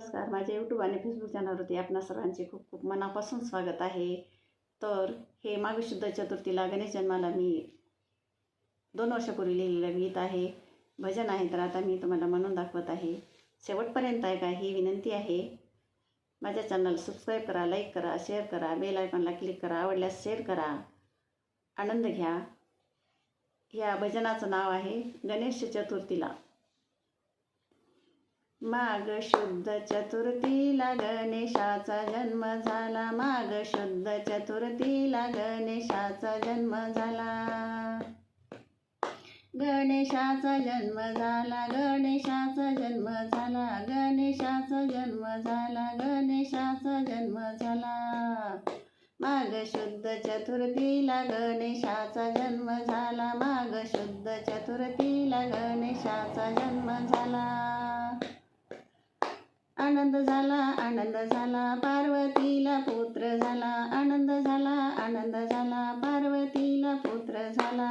नमस्कार. माझ्या यूट्यूब आणि फेसबुक चॅनलवरती आपणा सर्वांचे खूप खूप मनापासून स्वागत आहे. तर हे माघशुद्ध चतुर्थीला गणेश जन्माला मी दोन वर्षापूर्वी लिहिलेलं गीत आहे. भजन आहे तर आता मी तुम्हाला म्हणून दाखवत आहे. शेवटपर्यंत आहे का ही विनंती आहे. माझ्या चॅनल सबस्क्राईब करा लाईक करा शेअर करा बेल आयकॉनला क्लिक करा आवडल्यास शेअर करा. आनंद घ्या. या भजनाचं नाव आहे गणेश चतुर्थीला. माघ शुद्ध चतुर्थीला गणेशाचा जन्म झाला. माघ शुद्ध चतुर्थीला गणेशाचा जन्म झाला. गणेशाचा जन्म झाला गणेशाचा जन्म झाला गणेशाचा जन्म झाला गणेशाचा जन्म झाला. माघ शुद्ध चतुर्थीला गणेशाचा जन्म झाला. माघ शुद्ध चतुर्थीला गणेशाचा जन्म झाला. आनंद झाला आनंद झाला. पार्वतीला पुत्र झाला आनंद झाला आनंद झाला. पार्वतीला पुत्र झाला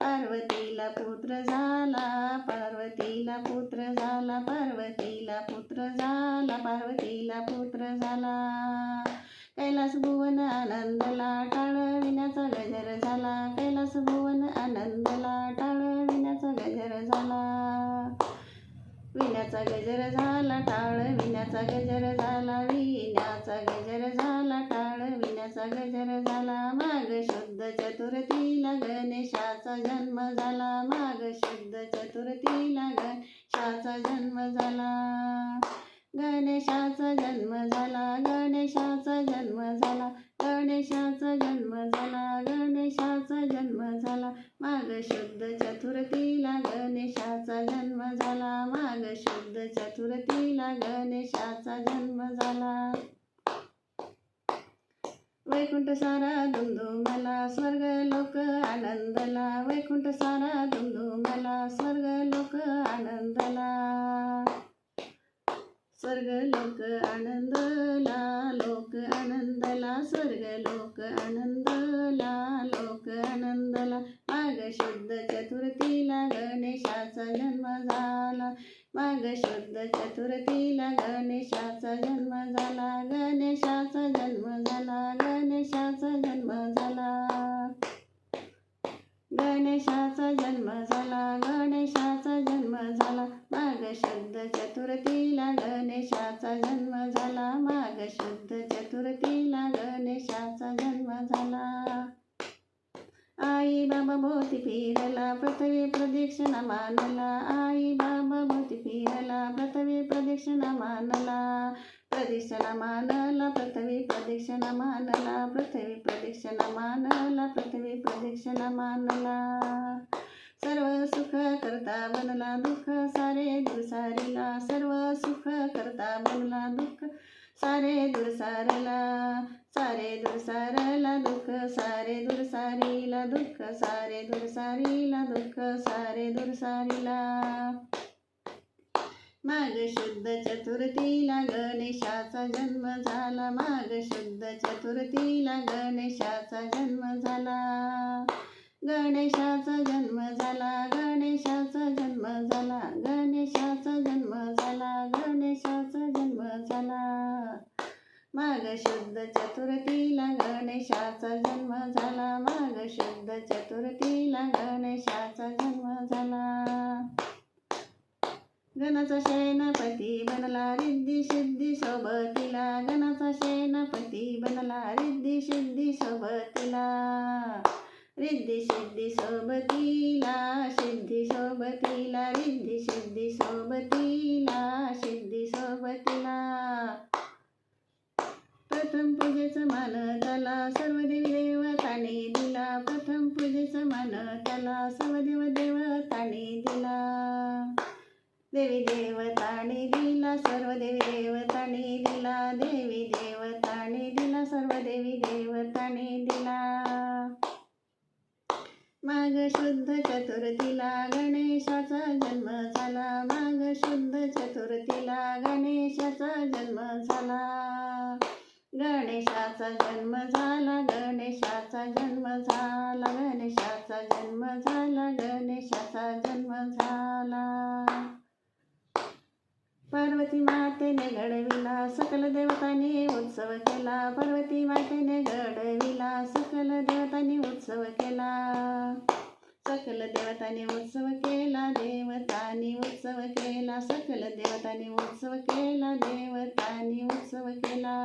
पार्वतीला पुत्र झाला पार्वतीला पुत्र झाला पार्वतीला पुत्र झाला पार्वतीला पुत्र झाला. कैलास भुवन आनंदला टाळविण्याचा गजर झाला कैलास भुवन आनंदला टाळविण्याचा गजर झाला विण्याचा गजर झाला टाळ विण्याचा गजर झाला विण्याचा गजर झाला टाळ विण्याचा गजर झाला माघ शुद्ध चतुर्थीला गणेशाचा जन्म झाला. माघ शुद्ध चतुर्थीला गणेशाचा जन्म झाला. गणेशाचा जन्म झाला गणेशाचा जन्म झाला. गणेशाचा जन्म झाला गणेशाचा जन्म झाला. माघ शुद्ध चतुर्थीला गणेशाचा जन्म झाला. माघ शुद्ध चतुर्थीला गणेशाचा जन्म झाला. वैकुंठ सारा दुमदुमला स्वर्ग लोक आनंदला. वैकुंठ सारा दुमदुमला स्वर्ग लोक आनंदला. स्वर्ग लोक आनंदला लोक आनंदला. स्वर्ग लोक आनंद लोक आनंदला माघ शुद्ध चतुर्थीला गणेशाचा जन्म झाला माघ शुद्ध चतुर्थीला गणेशाचा जन्म झाला गणेशाचा जन्म झाला गणेशाचा जन्म झाला गणेशाचा जन्म झाला गणेशाचा जन्म झाला माघ शुद्ध चतुर्थीला गणेशाचा जन्म झाला माघ शुद्ध चतुर्थीला गणेशाचा जन्म झाला आई बाबा भोवती फिरला पृथ्वी प्रदक्षिणा मानला आई बाबा भोवती फिरला पृथ्वी प्रदक्षिणा मानला प्रदक्षिण मानला पृथ्वी प्रदक्षिण मानला पृथ्वी प्रदक्षिण मानला पृथ्वी प्रदक्षिण मानला सर्व सुख करता बनला दुःख सारे दुसारीला. सर्व सुख करता बनला दुःख सारे दुसारला. सारे दुसारला दुःख सारे दुरसारीला दुःख सारे दुरसारीला दुःख सारे दुरसारीला माघ शुद्ध चतुर्थीला गणेशाचा जन्म झाला. माघ शुद्ध चतुर्थीला गणेशाचा जन्म झाला. गणेशाचा जन्म झाला गणेशाचा जन्म झाला गणेशाचा जन्म झाला गणेशाचा जन्म झाला. माघ शुद्ध चतुर्थीला गणेशाचा जन्म झाला. माघ शुद्ध चतुर्थीला गणेशाचा जन्म झाला. गणाचा सेनापती बनला रिद्धी सिद्धी सोबतीला. गणाचा सेनापती बनला रिद्धी सिद्धी सोबतीला. रिद्धी सिद्धी सोबतीला सिद्धी सोबतीला रिद्धी सिद्धी सोबतीला सिद्धी सोबतीला. प्रथम पूजेचं मान त्याला सर्व देवी देवताने दिला. प्रथम पूजेचं मान त्याला सर्व देव देवताने दिला. देवी देवताने दिला सर्व देवी देवताने दिला देवी देवताने दिला सर्व देवी देवताने दिला. माघ शुद्ध चतुर्थीला गणेशाचा जन्म झाला. माघ शुद्ध चतुर्थीला गणेशाचा जन्म झाला. गणेशाचा जन्म झाला गणेशाचा जन्म झाला गणेशाचा जन्म झाला गणेशाचा जन्म झाला. पार्वती मातेने घडविला सकल देवतांनी उत्सव केला. पार्वती मातेने घडविला सकल देवतांनी उत्सव केला. सकल देवतांनी उत्सव केला देवतांनी उत्सव केला. सकल देवतांनी उत्सव केला देवतांनी उत्सव केला.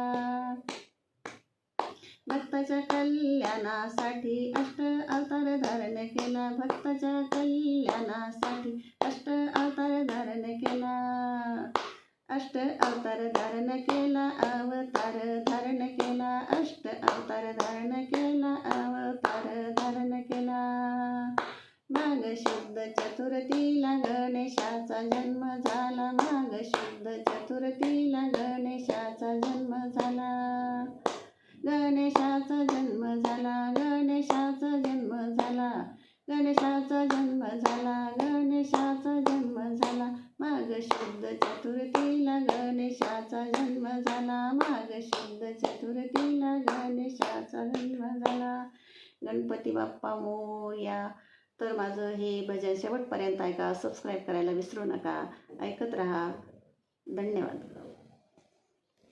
भक्ताच्या कल्याणासाठी अष्ट अवतार धारण केला. भक्ताच्या कल्याणासाठी अष्ट अवतार धारण केला. अष्ट अवतार धारण केला अवतार धारण केला. अष्ट अवतार धारण केला अवतार धारण केला. माघ शुद्ध चतुर्थीला गणेशाचा जन्म झाला. माघ शुद्ध चतुर्थीला गणेशाचा जन्म झाला. गणेशाचा जन्म झाला गणेशाचा जन्म झाला गणेशाचा जन्म झाला गणेशाचा जन्म झाला. माघ शुद्ध चतुर्थीला गणेशाचा जन्म झाला माघ शुद्ध चतुर्थीला गणेशाचा जन्म झाला. गणपती बाप्पा मोया. तर माझं हे भजन शेवटपर्यंत ऐका सबस्क्राईब करायला विसरू नका. ऐकत राहा. धन्यवाद.